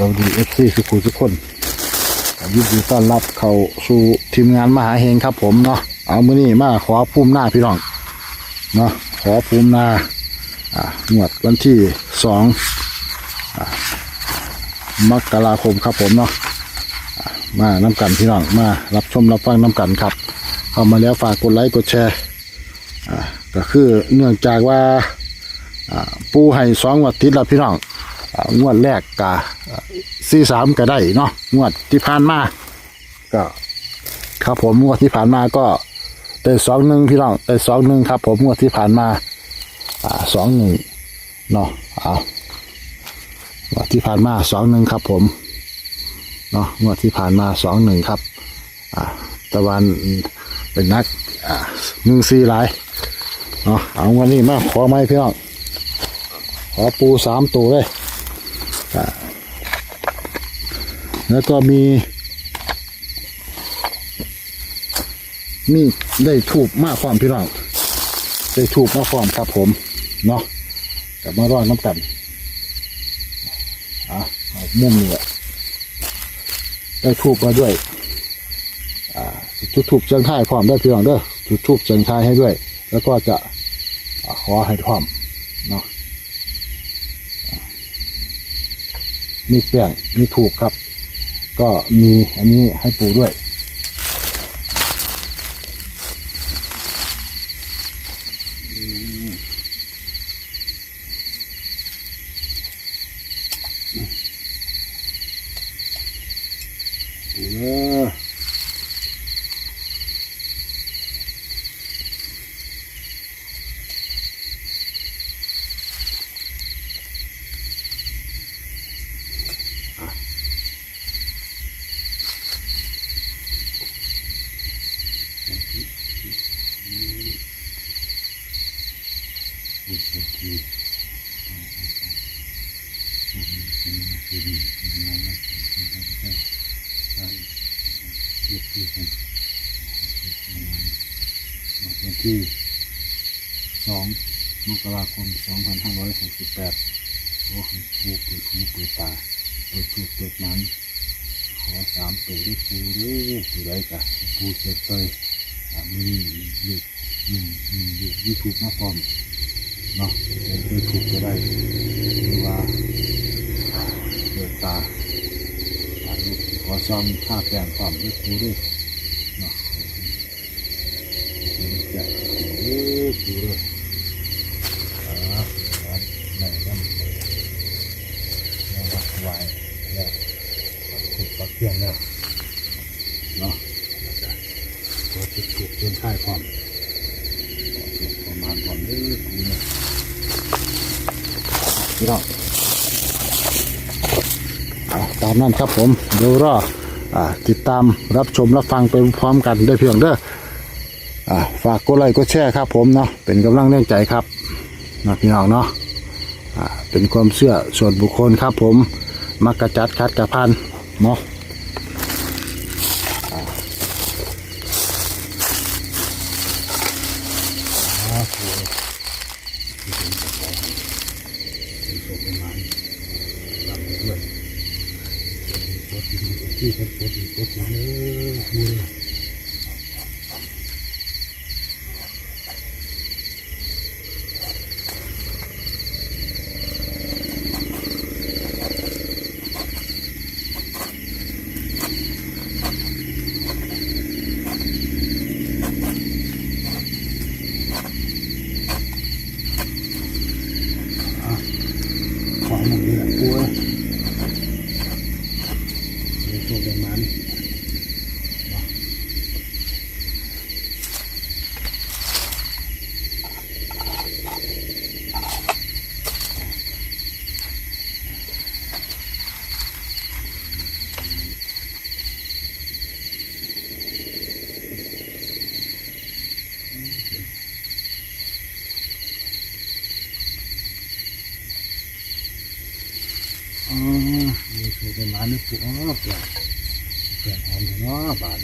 วัสดีเอฟซีทุกคนทุกคนยินดีต้อนรับเข้าสู่ทีมงานมหาเฮงครับผมเนาะเอามือนี้มาขอภูมิหน้าพี่น้องเนาะขอภูมิหน้าอ่างวดวันที่สองอมกราคมครับผมเนาะมาน้ำกันพี่น้องมารับชมรับฟังน้ำกันครับ เข้ามาแล้วฝากกดไลค์กดแชร์อ่าก็คือเนื่องจากว่าปูให้สองงวดติดแล้วพี่น้อง งวดแรกกะสี่สามก็ได้เนาะงวดที่ผ่านมาก็ครับผมงวดที่ผ่านมาก็ได้สองหนึ่งพี่น้องได้สองหนึ่งครับ ผมงวดที่ผ่านมาอ่าสองหนึ่งเนาะเอางวดที่ผ่านมาสองหนึ่งครับผมเนาะงวดที่ผ่านมาสองหนึ่งครับอ่าตะวันเป็นนักอ่าหนึ่งสี่หลายเนาะเอาวันนี้มาขอไหมพี่น้องขอปูสามตัวเลย แล้วก็มี มีได้ถูกมากความพี่น้องได้ถูกมากความครับผม เนาะกลับมารอดน้ำกันอะมุมนี่แหละได้ถูกมาด้วย อ่าจุดถูกเชิงท้ายพร้อมได้พี่น้องเด้อจุดถูกเชิงท้ายให้ด้วย แล้วก็จะขอให้พร้อมเนาะ มีแป้งมีถูกครับ ก็มีอันนี้ให้ปูด้วย ปูเนอะวันที่สอง มกราคมสองพันห้าร้อยหกสิบแปดขอให้ปูเปิดหูเปิดตาเปิดถูกเปิดนั้นขอสามตัวด้วยปูด้วยปูไรกะปูเจ็ดเลยอ่มีเลือหนึ่งหนึ่งอยี่ถูกมาพร้อมเนาะเคยถูกก็ได้หรือว่าเปิดตาอาลูกขอซ้อมท่าแปลงความด้วยปูด้วยเนาะปูจะปูด้วยปูด้วยอ่าอ่าไหนกันแล้ววัดไว้แล้ว ถูกปักเทียนแล้วเนาะตัวจะถูกเป็นค่ายความประมาณความดื้อกูเนี่ยพี่น้องเอา ตามนั้นครับผมเดี๋ยวรออ่าติดตามรับชมรับฟังไปพร้อมกันได้เพียงเด้ออ่าฝากกดไลค์กดแชร์ครับผมเนาะเป็นกำลังแรงใจครับนะพี่น้องเนาะอ่าเป็นความเชื่อส่วนบุคคลครับผมมักกะจัดคัดกะพันเนาะ ที่คนปวดปวดหัวเลยดูเลยของมันนี่แหละปวดเดี๋ยวโชว์กันมัน อ๋อมีโช ว์กันมันนี่ปุ๊อ๋อเปลี่ยนเปลี่ยนหอมถึงอ๋อบาน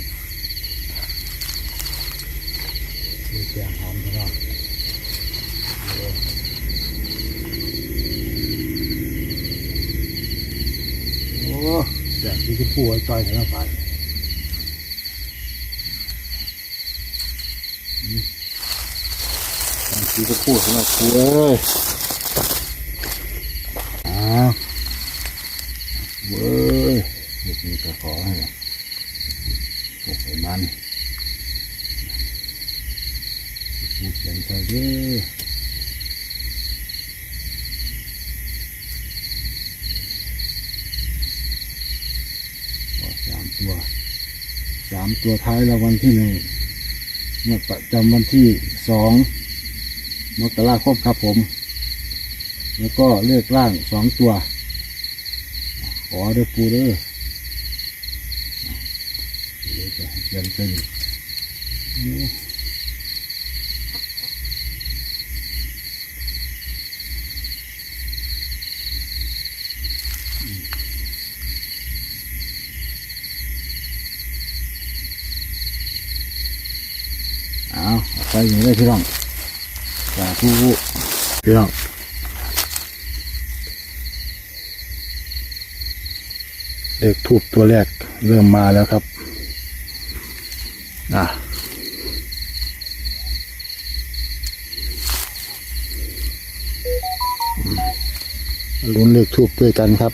มีเปลี่ยนหอมถึงอ๋อโอ้แบบที่คุณปู่ไว้จอยธนผ่านบางทีก็พูดสำหรับปู่เอ้ยอ้าวเว้ยลูกนี้ก็ขอให้โชคให้ มันปู่เขียนใจเด้อสามตัว สามตัวท้ายรางวัลที่หนึ่งงวดประจำวันที่สองมกราคมครับผม แล้วก็เลขล่างสองตัว ขอเด้อปูเด้อ จะเขียนเป็นเอาเอาไปอย่างนี้พี่น้องสาธุพี่น้องเลขทูบตัวแรกเริ่มมาแล้วครับ อะอืม ลุ้นเลขทูบด้วยกันครับ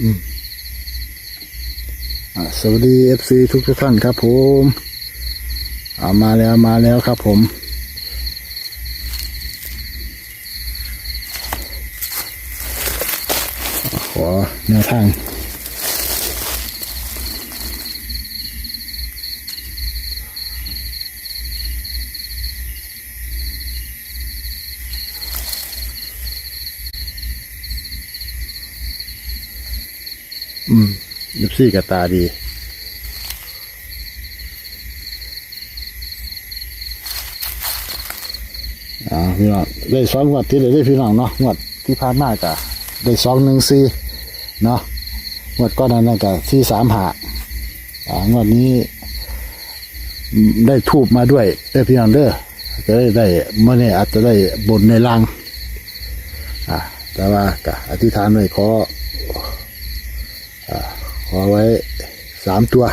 อืมอะสวัสดีเอฟซีทุกทุกท่านครับผมอามาแล้วมาแล้วครับผม ขอแนวทาง อืมยิบซี่กับตาดี อ่าพี่น้องได้สองงวดที่ได้พี่น้องเนาะงวดที่ผ่านมาก็ได้สองหนึ่งสี่เนาะงวดก้อนนั้นก็สี่สามหาอ่างวดนี้ ได้ทูบมาด้วยได้พี่น้องเด้อก็ได้ได้เมื่อนี้อาจจะได้บนในลังอ่าแต่ว่าก็อธิษฐานไว้ขอ อไว้สามตัว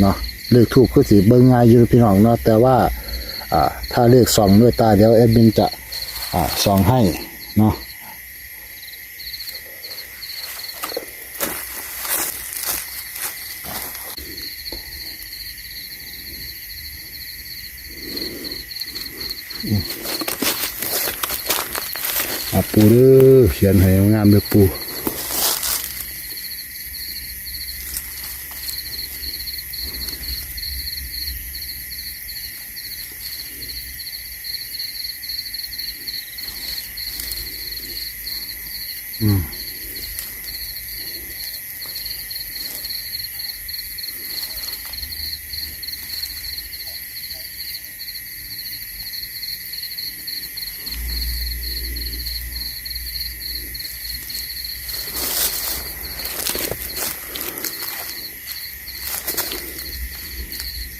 เนาะเลขทูบก็สิเบิ่งง่ายอยู่พี่น้องเนาะแต่ว่าอ่าถ้าเลขส่องด้วยตาเดี๋ยวแอดมินจะอ่าสองให้เนาะอะปูเด้อ เขียนให้งามเลยปู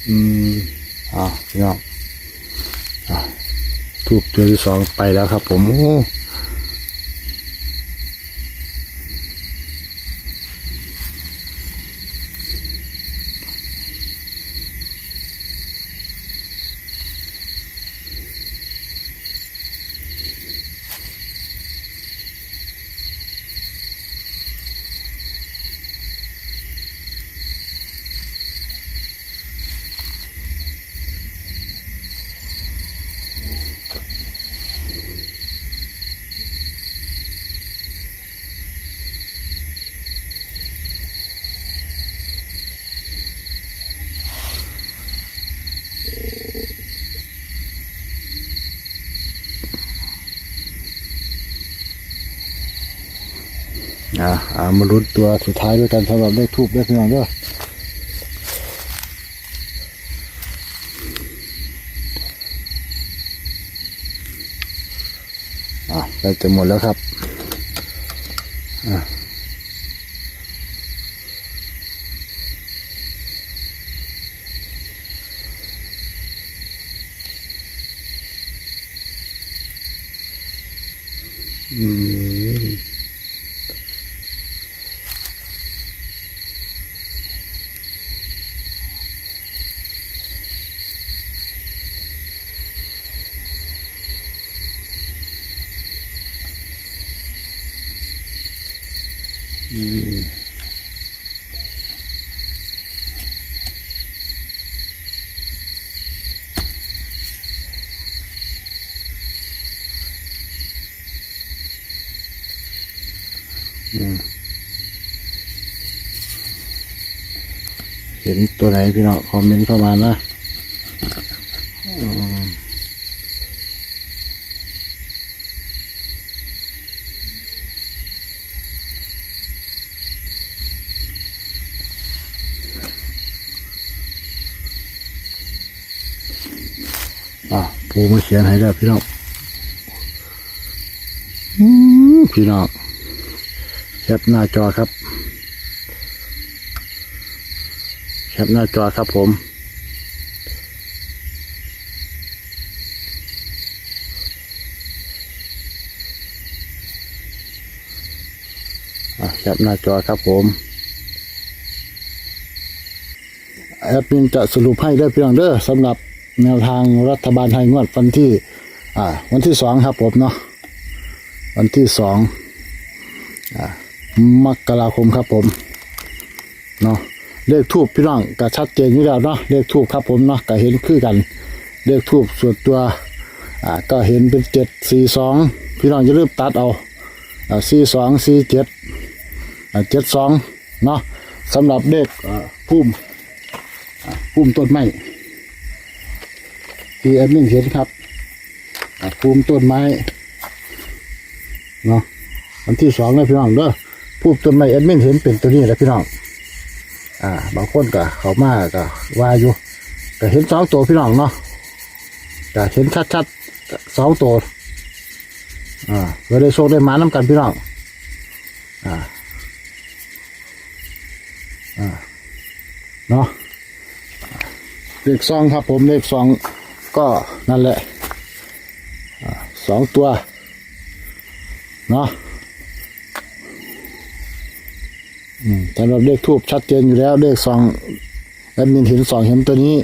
อืมอ่าพี่น้องอ่าทูบตัวที่สองไปแล้วครับ ผมโอ้ อ่าอ่ามาลุ้นตัวสุดท้ายด้วยกันสำหรับเลขทูบเลขพี่น้องเด้ออ่าใกล้จะหมดแล้วครับอ่า อืมอืม เห็นตัวไหนพี่น้องคอมเมนต์เข้ามานะอะปูมาเขียนให้แล้วพี่น้องพี่น้อง แคปหน้าจอครับ แคปหน้าจอครับผมอะแคปหน้าจอครับผม แอดมินจะสรุปให้ได้เพียงเด้อสำหรับแนวทางรัฐบาลไทยงวดวันที่ อ่า วันที่สองครับผมเนาะวันที่สองอ่า มกราคมครับผมเนาะเลขทูบพี่น้องก็ชัดเจนอยู่แล้วเนาะเลขทูบครับผมเนาะก็เห็นคือกัน เลขทูบส่วนตัวอ่าก็เห็นเป็นเจ็ดสี่สองพี่น้องอย่าลืมตัดเอาอ่าสี่สองสี่เจ็ดเจ็ดสองเนาะสำหรับเด็กอ่าพุ่มอ่าพุ่มต้นไม้ที่แอดมินเห็นครับอ่าพุ่มต้นไม้เนาะวันที่สองเลยพี่น้องเด้อ พุ่มต้นไม้แอดมินเห็นเป็นตัวนี้แหละพี่น้อง อ่า บางคนก็เขามาก็ว่าอยู่ก็เห็นสองตัวพี่น้องเนาะก็เห็นชัดๆสองตัว อ่าเพื่อได้โชคได้หมาน้ำกันพี่น้อง อ่า อ่า เนาะเลขสองครับผมเลขสองก็นั่นแหละอ่าสองตัว เนาะ สำหรับเลขทูบชัดเจนอยู่แล้วเลขสองแอดมินเห็นสองเห็นตัวนี้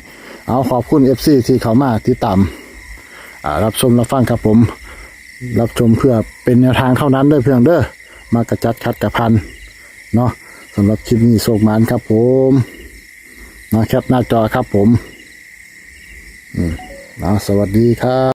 เอาขอบคุณเอฟซีที่เขามาติดตามอ่ารับชมรับฟังครับผม รับชมเพื่อเป็นแนวทางเท่านั้นเด้อเพียงเด้อมากระจัดคัดกระพันเนาะสำหรับคลิปนี้โศกมานครับผมนะแคปหน้าจอครับผม อืมนะสวัสดีครับ